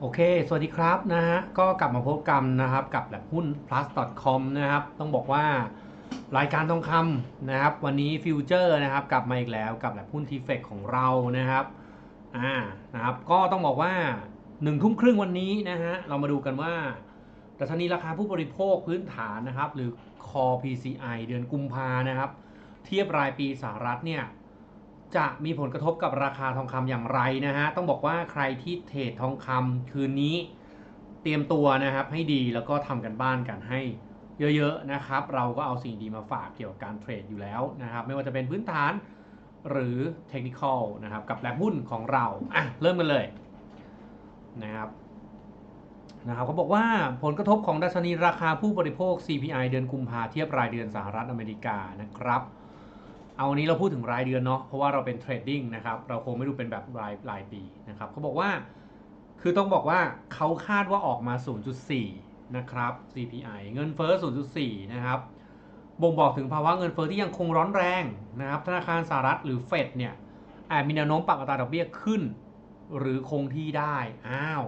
โอเค สวัสดีครับนะฮะ ก็กลับมาพบกันนะครับกับแลบหุ้น plus com นะครับ ต้องบอกว่ารายการทองคำนะครับ วันนี้ฟิวเจอร์นะครับ กลับมาอีกแล้วกับแลบหุ้นทีเฟกของเรานะครับ อ่า นะครับ ก็ต้องบอกว่า1นึ่ทุ่มครึ่งวันนี้นะฮะ เรามาดูกันว่าดัชนีราคาผู้บริโภคพื้นฐานนะครับ หรือ Core PCI เดือนกุมภานะครับ เทียบรายปีสหรัฐเนี่ย จะมีผลกระทบกับราคาทองคำอย่างไรนะฮะ ต้องบอกว่าใครที่เทรดทองคำคืนนี้เตรียมตัวนะครับให้ดีแล้วก็ทำกันบ้านกันให้เยอะๆนะครับ เราก็เอาสิ่งดีมาฝากเกี่ยวกับการเทรดอยู่แล้วนะครับ ไม่ว่าจะเป็นพื้นฐานหรือเทคนิคนะครับ กับแลบหุ้นของเราอะเริ่มกันเลยนะครับนะครับเขาบอกว่าผลกระทบของดัชนีราคาผู้บริโภค CPI เดือนกุมภาเทียบรายเดือนสหรัฐอเมริกานะครับ เอาวันนี้เราพูดถึงรายเดือนเนาะเพราะว่าเราเป็นเทรดดิ้งนะครับเราคงไม่ดูเป็นแบบรายรายปีนะครับเขาบอกว่าคือต้องบอกว่าเขาคาดว่าออกมา 0.4 นะครับ CPI เงินเฟ้อ 0.4 นะครับบ่งบอกถึงภาวะเงินเฟ้อที่ยังคงร้อนแรงนะครับธนาคารสหรัฐหรือเฟดเนี่ยอาจมีแนวโน้มปรับอัตราดอกเบี้ยขึ้น หรือคงที่ได้อ้าว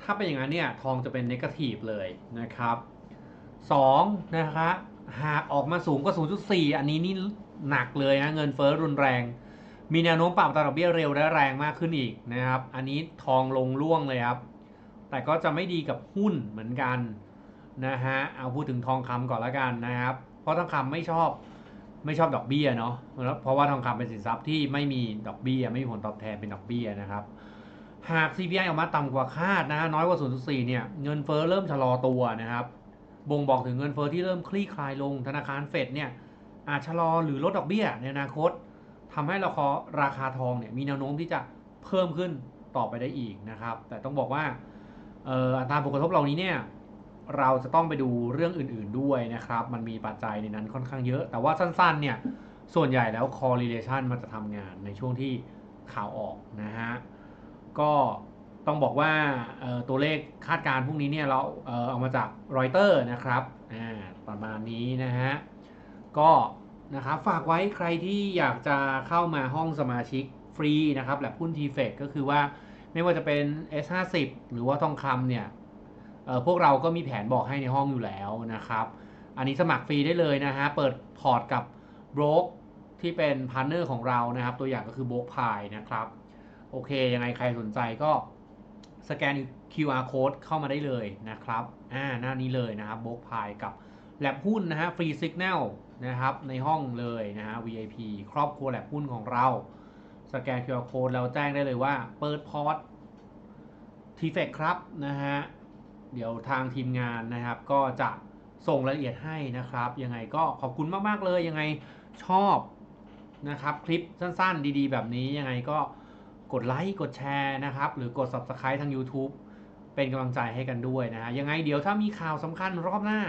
ถ้าเป็นอย่างนั้นเนี่ยทองจะเป็นนกาทีฟเลยนะครับ 2. นะครับหากออกมาสูงกว่า 0.4 อันนี้นี่ หนักเลยนะเงินเฟ้อรุนแรง มีแนวโน้มปรับตราดอกเบี้ยเร็วและแรงมากขึ้นอีกนะครับ อันนี้ทองลงล่วงเลยครับ แต่ก็จะไม่ดีกับหุ้นเหมือนกันนะฮะเอาพูดถึงทองคำก่อนละกันนะครับ เพราะทองคำไม่ชอบไม่ชอบดอกเบี้ยเนาะเพราะว่าทองคำเป็นสินทรัพย์ที่ไม่มีดอกเบี้ย ไม่มีผลตอบแทนเป็นดอกเบี้ยนะครับ หาก CPI ออกมาต่ำกว่าคาดนะน้อยกว่า 0.4 เนี่ยเงินเฟ้อเริ่มชะลอตัวนะครับบ่งบอกถึงเงินเฟ้อที่เริ่มคลี่คลายลงธนาคารเฟดเนี่ย อาจชะลอหรือลดดอกเบี้ยในอนาคตทำให้ราคาราคาทองเนี่ยมีแนวโน้มที่จะเพิ่มขึ้นต่อไปได้อีกนะครับ แต่ต้องบอกว่าอัตราผลกระทบเหล่านี้เนี่ยเราจะต้องไปดูเรื่องอื่นๆด้วยนะครับ มันมีปัจจัยในนั้นค่อนข้างเยอะ แต่ว่าสั้นๆเนี่ยส่วนใหญ่แล้ว correlation มันจะทำงานในช่วงที่ข่าวออกนะฮะ ก็ต้องบอกว่าตัวเลขคาดการณ์พวกนี้เนี่ยเราเอามาจากรอยเตอร์นะครับประมาณนี้นะฮะ ก็ นะครับฝากไว้ใครที่อยากจะเข้ามาห้องสมาชิกฟรีนะครับแลบหุ้น t f e c ก็คือว่าไม่ว่าจะเป็น S50 หรือว่าทองคำเนี่ยพวกเราก็มีแผนบอกให้ในห้องอยู่แล้วนะครับ อันนี้สมัครฟรีได้เลยนะฮะ เปิดพอร์ตกับโบรกที่เป็นพาร์เนอร์ของเรานะครับ ตัวอย่างก็คือโบรกพายนะครับ โอเค ยังไงใครสนใจก็สแกน QR code เข้ามาได้เลยนะครับ อ่า หน้านี้เลยนะครับโบรกพายกับ แลบหุ้นนะฮะฟรีสิกแนลนะครับในห้องเลยนะฮะ VIP ครอบครัวแลบหุ้นของเรา สแกน QR code เราแจ้งได้เลยว่า เปิดพอร์ตทีเฟกครับนะฮะ เดี๋ยวทางทีมงานนะครับ ก็จะส่งรายละเอียดให้นะครับ ยังไงก็ขอบคุณมาก ๆ เลย ยังไงชอบนะครับ คลิปสั้นๆ ดีๆ แบบนี้ยังไงก็กดไลค์กดแชร์นะครับ หรือกด Subscribe ทาง YouTube เป็นกำลังใจให้กันด้วยนะฮะยังไงเดี๋ยวถ้ามีข่าวสำคัญรอบหน้า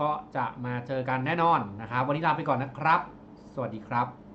ก็จะมาเจอกันแน่นอนนะครับ วันนี้ลาไปก่อนนะครับ สวัสดีครับ